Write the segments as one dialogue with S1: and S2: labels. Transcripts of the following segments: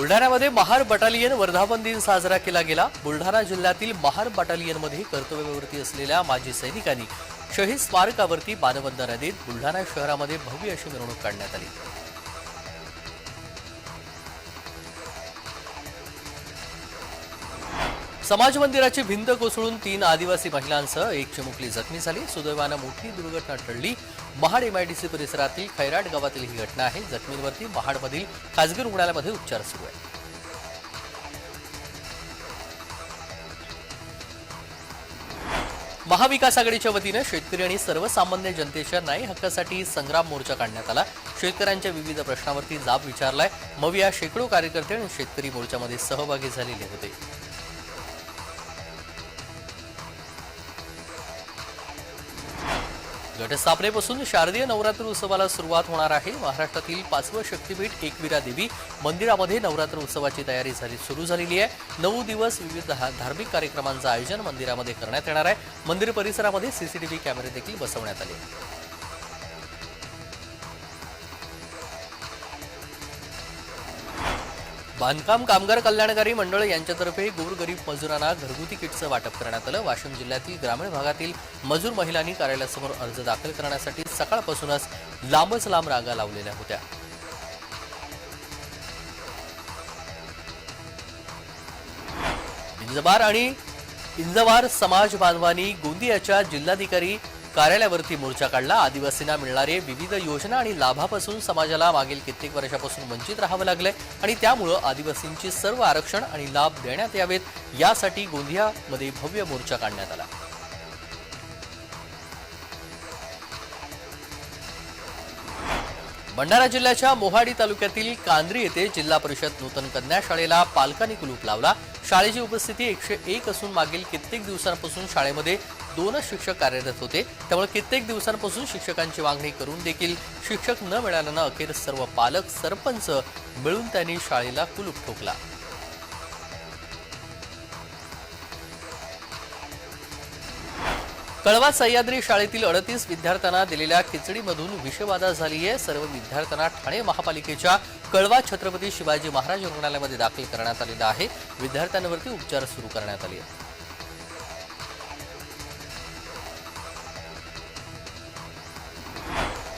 S1: बुलढाण्यामध्ये महार बटालियन वर्धापन दिन साजरा केला गेला. बुलढाणा जिल्ह्यातील महार बटालियनमध्ये कर्तव्यवरती असलेल्या माजी सैनिकांनी शहीद स्मारकावरती मानवंदना देत बुलढाणा शहरामध्ये भव्य अशी मिरवणूक काढण्यात आली. समाज मंदिराची भिंत कोसळून तीन आदिवासी महिलांसह एक चिमुकली जखमी झाली. सुदैवानं मोठी दुर्घटना टळली. महाड एमआयडीसी परिसरातील खैराट गावातील ही घटना आहे. जखमींवरती महाडमधील खासगी रुग्णालयामध्ये उपचार सुरू आहे महाविकास आघाडीच्या वतीनं शेतकरी आणि सर्वसामान्य जनतेच्या न्याय हक्कासाठी संग्राम मोर्चा काढण्यात आला. शेतकऱ्यांच्या विविध प्रश्नावरती जाब विचारलाय. मविया शेकडो कार्यकर्ते आणि शेतकरी मोर्चामध्ये सहभागी झालेले होते. घटस्थापनेपासून शारदीय नवरात्र उत्सवाला सुरुवात होणार आहे. महाराष्ट्रातील पाचवं शक्तीपीठ एकविरा देवी मंदिरामध्ये नवरात्र उत्सवाची तयारी झाली सुरू झालेली आहे. नऊ दिवस विविध धार्मिक कार्यक्रमांचं आयोजन मंदिरामध्ये करण्यात येणार आहे. मंदिर परिसरामध्ये सीसीटीव्ही कॅमेरे देखील बसवण्यात आले. बांधकाम कामगार कल्याणकारी मंडळ यांच्यातर्फे गोरगरीब मजुरांना घरगुती किटचं वाटप करण्यात आलं. वाशिम जिल्ह्यातील ग्रामीण भागातील मजूर महिलांनी कार्यालयासमोर अर्ज दाखल करण्यासाठी सकाळपासूनच लांबच लांब रांगा लावलेल्या होत्या. इंजबार आणि इंजवार समाज बांधवांनी गोंदियाच्या जिल्हाधिकारी कार्यालयावरती मोर्चा काढला. आदिवासींना मिळणारे विविध योजना आणि लाभापासून समाजाला मागील कित्येक वर्षापासून वंचित राहावं लागलंय आणि त्यामुळं आदिवासींची सर्व आरक्षण आणि लाभ देण्यात यावेत यासाठी गोंदियामध्ये भव्य मोर्चा काढण्यात आला. भंडारा जिल्ह्याच्या मोहाडी तालुक्यातील कांद्री येथे जिल्हा परिषद नूतन कन्या शाळेला पालकांनी कुलूप लावला. शाळेची उपस्थिती एकशे एक असून मागील कित्येक दिवसांपासून शाळेमध्ये दोनच शिक्षक कार्यरत होते. त्यामुळे कित्येक दिवसांपासून शिक्षकांची मागणी करून देखील शिक्षक न मिळाल्यानं अखेर सर्व पालक सरपंच मिळून त्यांनी शाळेला कुलूप ठोकला. कळवा सह्याद्री शाळेतील अडतीस विद्यार्थ्यांना दिलेल्या खिचडीमधून विषबाधा झाली आहे. सर्व विद्यार्थ्यांना ठाणे महापालिकेच्या कळवा छत्रपती शिवाजी महाराज रुग्णालयामध्ये दाखल करण्यात आलेलं आहे. विद्यार्थ्यांवरती उपचार सुरू करण्यात आले आहेत.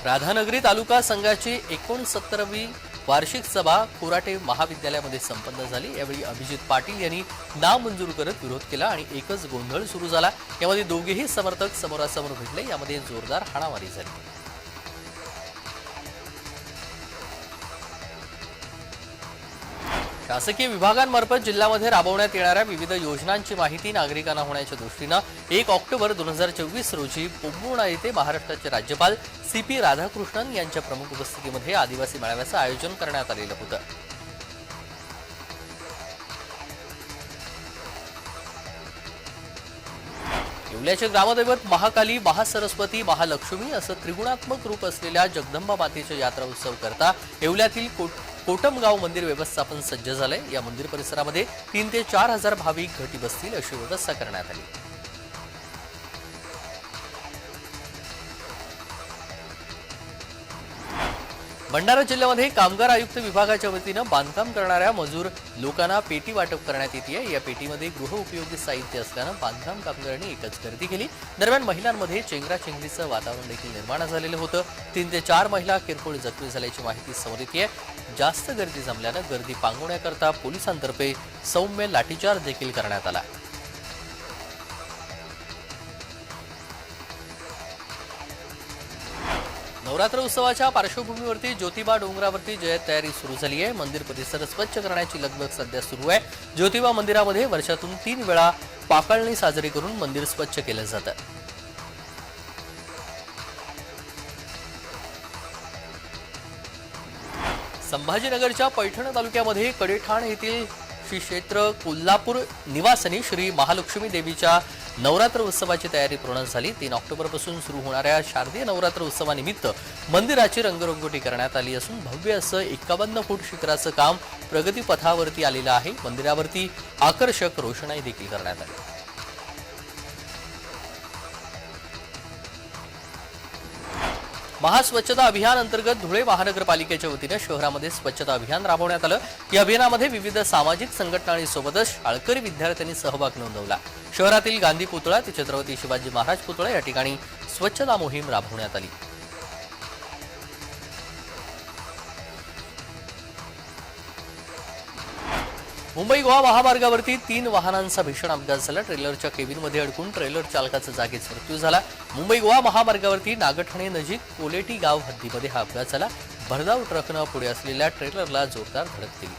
S1: राधानगरी तालुका संघाची एकोणसत्तरवी वार्षिक सभा कोराटे महाविद्यालयामध्ये संपन्न झाली. यावेळी अभिजित पाटील यांनी नामंजूर करत विरोध केला आणि एकच गोंधळ सुरू झाला. यामध्ये दोघेही समर्थक समोरासमोर भेटले. यामध्ये जोरदार हाणामारी झाली. शासकीय विभागांमार्फत जिल्ह्यामध्ये राबवण्यात येणाऱ्या विविध योजनांची माहिती नागरिकांना होण्याच्या दृष्टीनं एक ऑक्टोबर दोन हजार चोवीस रोजी पोंबुर्णा येथे महाराष्ट्राचे राज्यपाल सी पी राधाकृष्णन यांच्या प्रमुख उपस्थितीमध्ये आदिवासी मेळाव्याचं आयोजन करण्यात आलेलं होतं. येवल्याचे ग्रामदैवत महाकाली महासरस्वती महालक्ष्मी असं त्रिगुणात्मक रूप असलेल्या जगदंबा मातेच्या यात्रा उत्सव करता येवल्यातील कोट कोटमगाव मंदिर व्यवस्थापन सज्ज झालंय. या मंदिर परिसरामध्ये तीन ते चार हजार भाविक घटी बसतील अशी व्यवस्था करण्यात आली. भंडारा जिल्ह्यामध्ये कामगार आयुक्त विभागाच्या वतीनं बांधकाम करणाऱ्या मजूर लोकांना पेटी वाटप करण्यात येते या पेटीमध्ये गृहउपयोगी साहित्य असल्यानं बांधकाम कामगारांनी एकच गर्दी केली. दरम्यान महिलांमध्ये चेंगराचेंगरीचं वातावरण देखील निर्माण झालेलं होतं. तीन ते चार महिला किरकोळ जखमी झाल्याची माहिती समोर येते जास्त गर्दी जमल्यानं गर्दी पांगवण्याकरता पोलिसांतर्फे सौम्य लाठीचार्ज देखील करण्यात आला. नवरात्र उत्सवाच्या पार्श्वभूमीवरती ज्योतिबा डोंगरावरती जयत तयारी सुरू झाली आहे. मंदिर परिसर स्वच्छ करण्याची लगबग सध्या सुरू आहे. ज्योतिबा मंदिरामध्ये वर्षातून तीन वेळा पाकळणी साजरी करून मंदिर स्वच्छ केलं जातं. संभाजीनगरच्या पैठण तालुक्यामध्ये कडेठाण येथील श्री क्षेत्र कोल्हापूर निवासनी श्री महालक्ष्मी देवीच्या नवरात्र उत्सवाची तयारी पूर्ण झाली. तीन ऑक्टोबरपासून सुरू होणाऱ्या शारदीय नवरात्र उत्सवानिमित्त मंदिराची रंगरंगोटी करण्यात आली असून भव्य असं एकावन्न फूट शिखराचं काम प्रगतीपथावरती आलेलं आहे. मंदिरावरती आकर्षक रोषणाई देखील करण्यात आली. महास्वच्छता अभियान अंतर्गत धुळे महानगरपालिकेच्या वतीनं शहरामध्ये स्वच्छता अभियान राबवण्यात आलं. या अभियानामध्ये विविध सामाजिक संघटनांसोबतच आणि सोबतच शाळकरी विद्यार्थ्यांनी सहभाग नोंदवला. शहरातील गांधी पुतळा ते छत्रपती शिवाजी महाराज पुतळा या ठिकाणी स्वच्छता मोहीम राबवण्यात आली. मुंबई गोवा महामार्गावरती तीन वाहनांचा भीषण अपघात झाला. ट्रेलरच्या केबिनमध्ये अडकून ट्रेलर चालकाचा जागीच मृत्यू झाला. मुंबई गोवा महामार्गावरती नागठाणे नजीक कोलेटी गाव हद्दीमध्ये हा अपघात झाला. भरधाव ट्रकनं पुढे असलेल्या ट्रेलरला जोरदार धडक दिली.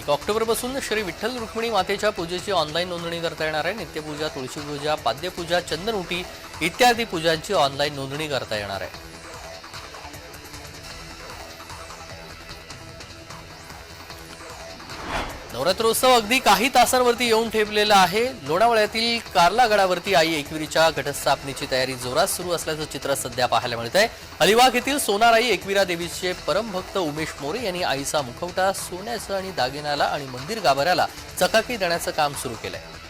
S1: एक ऑक्टोबरपासून श्री विठ्ठल रुक्मिणी मातेच्या पूजेची ऑनलाईन नोंदणी करता येणार आहे. नित्यपूजा तुळशीपूजा पाद्यपूजा चंदनउटी इत्यादी पूजांची ऑनलाईन नोंदणी करता येणार आहे. नवरात्रोत्सव अगदी काही तासांवरती येऊन ठेपलेला आहे. लोणावळ्यातील कार्ला गडावरती आई एकविरीच्या घटस्थापनेची तयारी जोरात सुरू असल्याचं चित्र सध्या पाहायला मिळत आहे. अलिबाग येथील सोनाराई एकविरा देवीचे परमभक्त उमेश मोरे यांनी आईचा मुखवटा सोन्याचं आणि दागिन्याला आणि मंदिर गाभाऱ्याला चकाकी देण्याचं काम सुरू केलं आहे